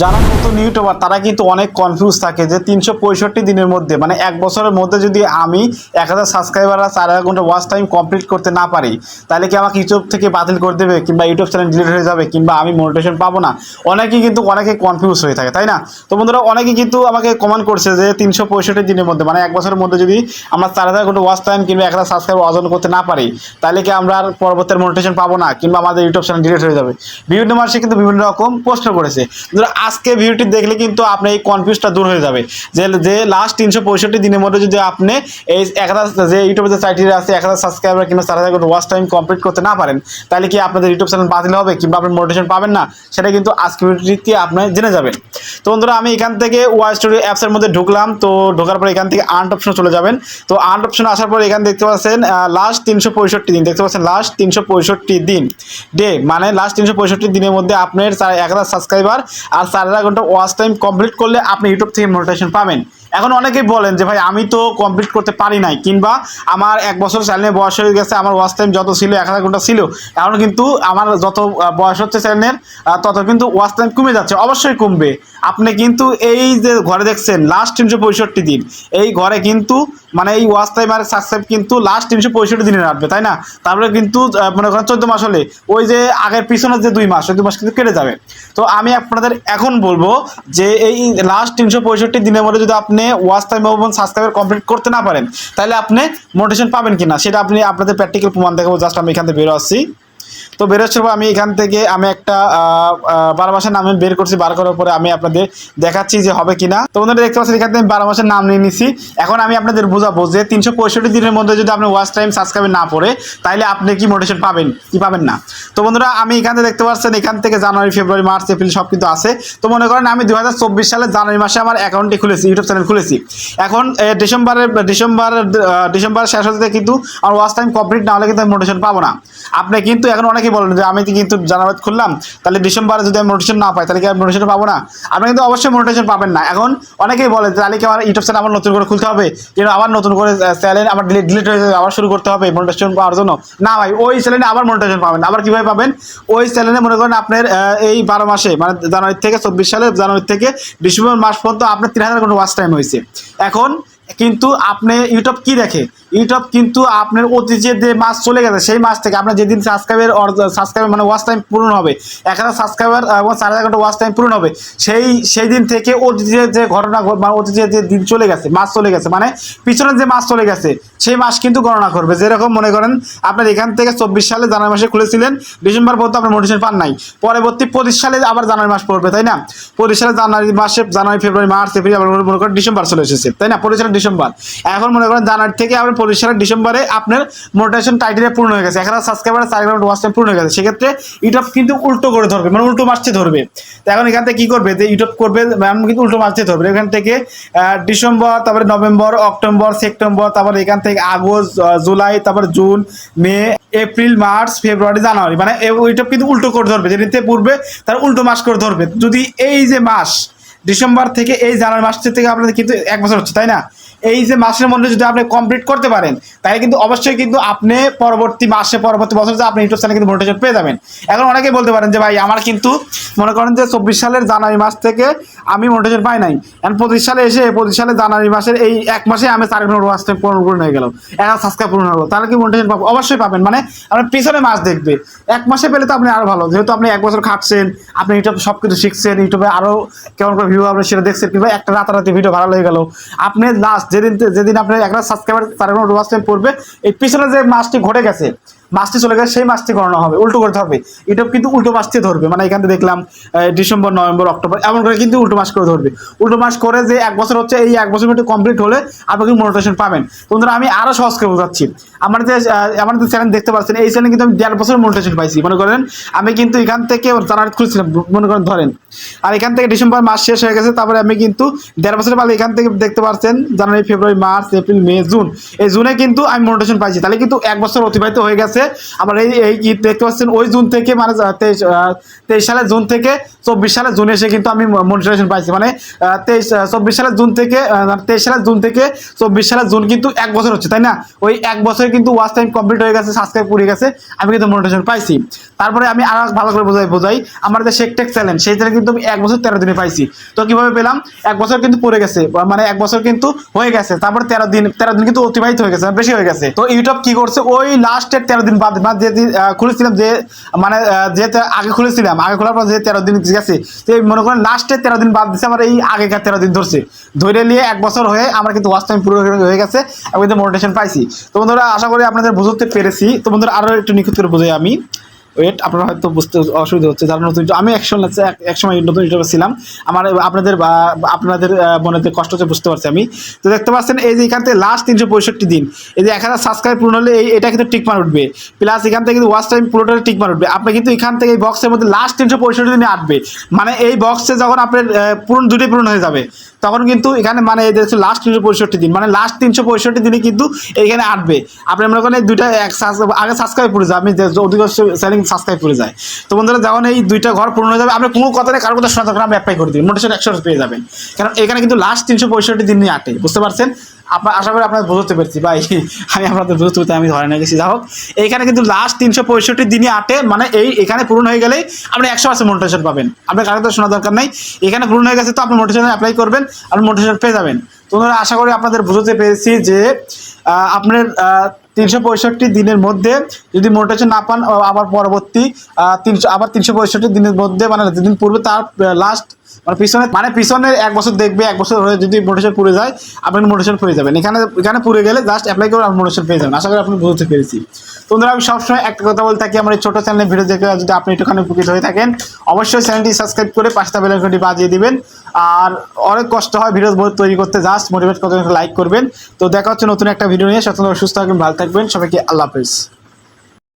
যারা নতুন ইউটিউবার তারা কিন্তু অনেক কনফিউজ থাকে যে তিনশো পঁয়ষট্টি দিনের মধ্যে মানে এক বছরের মধ্যে যদি আমি এক হাজার সাবস্ক্রাইবার আর চার হাজার ঘণ্টা ওয়াচ টাইম কমপ্লিট করতে না পারি তাহলে কি আমাকে ইউটিউব থেকে বাতিল করে দেবে কিংবা ইউটিউব চ্যানেল ডিলিট হয়ে যাবে কিংবা আমি মোটিভেশন পাবো না? অনেকেই কিন্তু অনেকে কনফিউজ হয়ে থাকে তাই না? তো বন্ধুরা অনেকেই কিন্তু আমাকে কমেন্ট করছে যে তিনশো পঁয়ষট্টি দিনের মধ্যে মানে এক বছরের মধ্যে যদি আমরা চার হাজার ঘণ্টা ওয়াচ টাইম কিংবা এক হাজার সাবস্ক্রাইবার অর্জন করতে না পারি তাহলে কি আমরা আর পরবর্তী মোটিভেশন পাবো না কিংবা আমাদের ইউটিউব চ্যানেল ডিলিট হয়ে যাবে? বিভিন্ন মাসে কিন্তু বিভিন্ন রকম প্রশ্ন করেছে। বন্ধুরা, আজকে ভিডিওটি দেখলে কিন্তু আপনার এই কনফিউজটা দূর হয়ে যাবে। যে যে লাস্ট তিনশো পঁয়ষট্টি দিনের মধ্যে যদি আপনি এই এক হাজার যে ইউটিউবে যে সাইটটি আছে, এক হাজার সাবস্ক্রাইবার কিংবা চার হাজার ওয়াচ টাইম কমপ্লিট করতে না পারেন, তাহলে কি আপনাদের ইউটিউব চ্যানেল বাতিল হবে কিংবা আপনি মোটিভেশন পাবেন না? সেটা কিন্তু আজকে ভিডিওটি আপনি জেনে যাবেন। তো বন্ধুরা, আমি এখান থেকে ওয়াই স্টুডিও অ্যাপসের মধ্যে ঢুকলাম। তো ঢোকার পর এখান থেকে আর্ট অপশনে চলে যাবেন। তো আর্ট অপশনে আসার পর এখানে দেখতে পাচ্ছেন লাস্ট তিনশো পঁয়ষট্টি দিন। দেখতে পাচ্ছেন লাস্ট তিনশো পঁয়ষট্টি দিন। ডে মানে লাস্ট তিনশো পঁয়ষট্টি দিনের মধ্যে আপনার এক হাজার সাবস্ক্রাইবার আর চার হাজার ঘণ্টা ওয়াচ টাইম কমপ্লিট করলে আপনি ইউটিউব থেকে মোটিভেশন পাবেন। এখন অনেকেই বলেন যে, ভাই, আমি তো কমপ্লিট করতে পারি নাই। কিংবা, আমার এক বছর চ্যানেলের বয়স হয়ে গেছে, আমার ওয়াচ টাইম যত ছিল, এক হাজার ঘণ্টা ছিল। এখন কিন্তু আমার যত বয়স হচ্ছে চ্যানেলের তত কিন্তু ওয়াচ টাইম কমে যাচ্ছে। অবশ্যই কমবে। আপনি কিন্তু এই যে ঘরে দেখছেন লাস্ট তিনশো পঁয়ষট্টি দিন, এই ঘরে কিন্তু মানে এই ওয়াচ টাইম আর কিন্তু লাস্ট তিনশো পঁয়ষট্টি দিনে রাখবে, তাই না? তারপরে কিন্তু মনে করেন চোদ্দ মাস হলে, ওই যে আগের পিছনের যে দুই মাস, ওই দুই মাস কিন্তু কেটে যাবে। তো আমি আপনাদের এখন বলব যে এই লাস্ট তিনশো পঁয়ষট্টি দিনের মধ্যে যদি আপনি ওয়াচ টাইম এবং সাবস্ক্রাইবার কমপ্লিট করতে না পারেন, তাহলে আপনি মোটিভেশন পাবেন কিনা, সেটা আপনি আপনাদের প্র্যাকটিক্যাল প্রমাণ দেখাবো জাস্ট আমি এখান থেকে বেরো আসছি তো বেরোচ্ছিল আমি এখান থেকে, আমি একটা বারো মাসের নাম বের করছি, বার করার পরে আমি আপনাদের দেখাচ্ছি যে হবে কিনা। তো বন্ধুরা দেখতে পাচ্ছেন, এখান থেকে আমি বারো মাসের নাম নিয়ে নিছি। এখন আমি আপনাদের বোঝাবো যে তিনশো পঁয়ষট্টি দিনের মধ্যে যদি আপনি ওয়াচ টাইম সাবস্ক্রাইব না পড়ে তাহলে আপনি কি মোটিভেশন পাবেন, কি পাবেন না? তো বন্ধুরা, আমি এখান থেকে দেখতে পাচ্ছেন, এখান থেকে জানুয়ারি, ফেব্রুয়ারি, মার্চ, এপ্রিল সব কিন্তু আছে। তো মনে করেন, আমি দু সালের জানুয়ারি মাসে আমার অ্যাকাউন্টটি খুলেছি, ইউটিউব চ্যানেল খুলেছি। এখন ডিসেম্বরের, ডিসেম্বর ডিসেম্বর শেষ হতে কিন্তু আমার ওয়াচ টাইম কমপ্লিট না হলে কিন্তু আমি মোটিভেশন পাবো না। আপনি কিন্তু এখন অনেকেই বলেন যে আমি কিন্তু জানুয়ারি খুললাম, তাহলে ডিসেম্বরে যদি আমি মোটিভেশন না পাই, তাহলে কি আমি মোটিভেশন পাবো না? আপনি কিন্তু অবশ্যই মোটিভেশন পাবেন না। এখন অনেকেই বলে তাহলে কি আমার ইউটিউব চ্যানেল আবার নতুন করে খুলতে হবে? কিন্তু আবার নতুন করে চ্যানেল আবার ডিলিট ডিলিট হয়ে যাবে, আবার শুরু করতে হবে মোটিভেশন পাওয়ার জন্য। না ভাই, ওই চ্যানেলে আবার মোটিভেশন পাবেন আবার কীভাবে পাবেন? ওই চ্যানেলে মনে করেন আপনার এই বারো মাসে মানে জানুয়ারি থেকে চব্বিশ সালে, জানুয়ারি থেকে ডিসেম্বর মাস পর্যন্ত আপনার তিন হাজার ঘণ্টা ওয়াচ টাইম হয়েছে। এখন কিন্তু আপনি ইউটিউব কি দেখে? ইউটিউব কিন্তু আপনার অতীতে যে মাস চলে গেছে, সেই মাস থেকে আপনার যেদিন সাবস্ক্রাইবের সাবস্ক্রাইবার মানে ওয়াচ টাইম পূরণ হবে এক হাজার সাবস্ক্রাইবার এবং চার হাজার ঘণ্টা ওয়াচ টাইম পূরণ হবে, সেই সেই দিন থেকে অতীতে যে ঘটনা ঘট- মানে অতীতে যে দিন চলে গেছে, মাস চলে গেছে মানে পিছনের যে মাস চলে গেছে, সেই মাস কিন্তু গণনা করবে। যেরকম মনে করেন, আপনার এখান থেকে চব্বিশ সালে জানুয়ারি মাসে খুলেছিলেন, ডিসেম্বর পর্যন্ত আপনার মোটিভেশন পান নাই, পরবর্তী পঁচিশ সালে আবার জানুয়ারি মাস পড়বে, তাই না? পঁচিশ সালে জানুয়ারি মাসে, জানুয়ারি, ফেব্রুয়ারি, মার্চ, এপ্রিল আবার মনে করেন ডিসেম্বর চলে এসেছে, তাই না? পঁচিশ সালে ডিসেম্বর। এখন মনে করেন জানুয়ারি থেকে আপনার পঁচিশ সালের ডিসেম্বরে আপনার মোটিভেশন টাইটেলে পূর্ণ হয়ে গেছে। হাজার সাবস্ক্রাইবার চার হাজার ওয়াচ টাইম পূর্ণ হয়ে গেছে। সেক্ষেত্রে ইউটিউব কিন্তু উল্টো করে ধরবে মানে উল্টো মাসছে ধরবে। তো এখন এখান থেকে কি করবে? যে ইউটিউব করবে কিন্তু উল্টো মাসছে ধরবে। এখান থেকে ডিসেম্বর, তারপরে নভেম্বর, অক্টোবর, সেপ্টেম্বর, তারপরে এখান থেকে আগস্ট জুলাই, তারপর June, May, April, March, February, January. মানে ইউটিউব কিন্তু উল্টো করে ধরবে। যেদিনতে পূর্বে তার উল্টো মাস করে ধরবে। যদি এই যে মাস ডিসেম্বর থেকে এই জানুয়ারি মাস থেকে আপনাদের কিন্তু এক বছর হচ্ছে, তাই না? এই যে মাসের মধ্যে যদি আপনি কমপ্লিট করতে পারেন, তাহলে কিন্তু অবশ্যই কিন্তু আপনি পরবর্তী মাসে, পরবর্তী বছর যে আপনি ইউটিউব চ্যানেলে কিন্তু মোটিভেশন পেয়ে যাবেন। এখন অনেকেই বলতে পারেন যে, ভাই, আমার কিন্তু মনে করেন যে চব্বিশ সালের জানুয়ারি মাস থেকে আমি মোটিভেশন পাই নাই। এখন পঁচিশ সালে এসে পঁচিশ সালে জানুয়ারি মাসের এই এক মাসে আমি চার ওয়াচ টাইম পূরণ পূরণ হয়ে গেল এক সাবস্ক্রাইব পূরণ হলো। তাহলে কি মোটিভেশন পাবো? অবশ্যই পাবেন। মানে আপনার পিছনে মাস দেখবে। এক মাসে পেলে তো আপনি আরও ভালো। যেহেতু আপনি এক বছর খাটছেন, আপনি ইউটিউব সব কিছু শিখছেন ইউটিউবে আরও কেমন করে ভিউ আপনি সেটা দেখছেন, কিংবা একটা রাতারাতি ভিডিও ভালো হয়ে গেল। আপনি লাস্ট যেদিন যেদিন আপনার একটা সাবস্ক্রাইবার চার কোনো ওয়াচ টাইম পড়বে। এই পিছনে যে মাসটি ঘটে গেছে মাসটি চলে গেছে সেই মাসটি গণনা হবে, উল্টো করতে হবে। ইউটিউব কিন্তু উল্টো মাসটি ধরবে মানে এখান দেখলাম ডিসেম্বর, নভেম্বর, অক্টোবর, এমন করে কিন্তু উল্টো মাস করে ধরবে। উল্টো মাস করে যে এক বছর হচ্ছে, এই এক বছর কমপ্লিট হলে আপনি কিন্তু পাবেন। বন্ধুরা, আমি আরও সহজ করে বোঝাচ্ছি। আমার যে আমার যে চ্যানেল দেখতে পাচ্ছেন, এই চ্যানেল কিন্তু আমি দেড় বছর মোটিভেশন পাইছি, মনে করেন। আমি কিন্তু এখান থেকে জানুয়ারি খুলছিলাম মনে করেন ধরেন। আর এখান থেকে ডিসেম্বর মাস শেষ হয়ে গেছে, তারপরে আমি কিন্তু দেড় বছর পালে এখান থেকে দেখতে পাচ্ছেন, January, February, March, April, May, June. এই জুনে কিন্তু আমি মোটিভেশন পাইছি। তাহলে কিন্তু এক বছর অতিবাহিত হয়ে গেছে গেছে আবার এই এই ঈদ দেখতে পাচ্ছেন, ওই জুন থেকে মানে তেইশ তেইশ সালের জুন থেকে চব্বিশ সালের জুন এসে কিন্তু আমি মনিটাইজেশন পাইছি। মানে তেইশ চব্বিশ সালের জুন থেকে তেইশ সালের জুন থেকে চব্বিশ সালের জুন কিন্তু এক বছর হচ্ছে, তাই না? ওই এক বছরে কিন্তু ওয়াচ টাইম কমপ্লিট হয়ে গেছে সাবস্ক্রাইব করে গেছে, আমি কিন্তু মনিটাইজেশন পাইছি। তারপরে আমি আর ভালো করে বোঝাই বোঝাই, আমার যে শেক টেক চ্যালেঞ্জ সেই চ্যানেল কিন্তু আমি এক বছর তেরো দিনে পাইছি। তো কীভাবে পেলাম? এক বছর কিন্তু পড়ে গেছে মানে এক বছর কিন্তু হয়ে গেছে। তারপর তেরো দিন তেরো দিন কিন্তু অতিবাহিত হয়ে গেছে, বেশি হয়ে গেছে। তো ইউটিউব কি করছে? ওই লাস্টের তেরো দিন বাদ বাদ যে দিন, খুলেছিলাম যে মানে যেহেতু আগে খুলেছিলাম আগে খোলার পর যে তেরো দিন গেছে তো এই মনে করেন লাস্টে তেরো দিন বাদ দিচ্ছে আমার এই আগেকার তেরো দিন ধরছে। ধরে নিয়ে এক বছর হয়ে আমার কিন্তু ওয়াচ টাইম পুরো হয়ে গেছে আমি কিন্তু মোটিভেশন পাইছি। তো বন্ধুরা আশা করি আপনাদের বুঝতে পেরেছি। তো বন্ধুরা আরও একটু নিখুঁত করে বোঝাই আমি। ওয়েট আপনারা হয়তো বুঝতে অসুবিধা হচ্ছে, যারা নতুন আমি একসময় এক সময় নতুন ইউটিউবে ছিলাম। আমার আপনাদের বা আপনাদের মনেতে কষ্ট হচ্ছে, বুঝতে পারছি আমি। তো দেখতে পাচ্ছেন, এই যে এখান থেকে লাস্ট তিনশো পঁয়ষট্টি দিন, এই যে এক হাজার সাবস্ক্রাইব পূর্ণ হলে এই এটা কিন্তু টিক মার উঠবে। প্লাস এখান থেকে কিন্তু ওয়াচ টাইম পুরোটা টিক মার উঠবে। আপনি কিন্তু এখান থেকে এই বক্সের মধ্যে লাস্ট তিনশো পঁয়ষট্টি দিনে আটবে। মানে এই বক্সে যখন আপনার পূরণ দুটোই পূরণ হয়ে যাবে। তখন কিন্তু এখানে মানে এদের লাস্ট তিনশো পঁয়ষট্টি দিন। মানে লাস্ট তিনশো পঁয়ষট্টি দিনে কিন্তু এখানে আটবে। আপনি মনে করেন দুইটা এক আগে সাবস্ক্রাইব করে যায় আমি অধিকাংশ সেলিং সাবস্ক্রাইব করে যায় তো বন্ধুরা, যখন এই দুইটা ঘর পূর্ণ হয়ে যাবে, আপনি কোনো কথা নেই, কারও কথা শোনা থাকলে আপনি অ্যাপ্লাই করে দিন মোটেশন একশো পেয়ে যাবেন। কারণ এখানে কিন্তু লাস্ট তিনশো পঁয়ষট্টি দিন নিয়ে আটে, বুঝতে পারছেন? আপনার আশা করি আপনাদের বুঝতে পেরেছি। ভাই, আমি আপনাদের বুঝতে আমি ধরে নিয়ে গেছি। যা হোক, এইখানে কিন্তু লাস্ট তিনশো পঁয়ষট্টি দিনই আটে মানে এই এখানে পূরণ হয়ে গেলেই আপনি একশো পার্সেন্ট মোটিভেশন পাবেন। আপনার কারও তো শোনা দরকার নেই। এখানে পূরণ হয়ে গেছে তো আপনি মোটিভেশন অ্যাপ্লাই করবেন, আপনি মোটিভেশন পেয়ে যাবেন। তো আশা করি আপনাদের বুঝতে পেরেছি যে আপনার তিনশো পঁয়ষট্টি দিনের মধ্যে যদি মোটিভেশন না পান, আবার পরবর্তী তিনশো আবার তিনশো পঁয়ষট্টি দিনের মধ্যে মানে যেদিন পূর্বে তার লাস্ট মানে পিছনে মানে পিছনের এক বছর দেখবে, এক বছর হয়ে যদি মোটিভেশন পুড়ে যায়, আপনি মোটিভেশন পেয়ে যাবেন। এখানে এখানে পুড়ে গেলে জাস্ট অ্যাপ্লাই করে আপনি মোটিভেশন পেয়ে যাবেন। আশা করি আপনি বুঝতে পেরেছি। তো বন্ধুরা, আমি সবসময় একটা কথা বলে থাকি, আমার এই ছোটো চ্যানেলে ভিডিও দেখে যদি আপনি একটুখানি উপকৃত হয়ে থাকেন, অবশ্যই চ্যানেলটি সাবস্ক্রাইব করে পাঁচটা বেল আইকনটি বাজিয়ে দিবেন। আর অনেক কষ্ট হয় ভিডিও তৈরি করতে জাস্ট মোটিভেট করতে লাইক করবেন। তো দেখা হচ্ছে নতুন একটা ভিডিও নিয়ে। সচেতন সুস্থ থাকবেন, ভালো থাকবেন। সবাইকে আল্লাহ হাফেজ।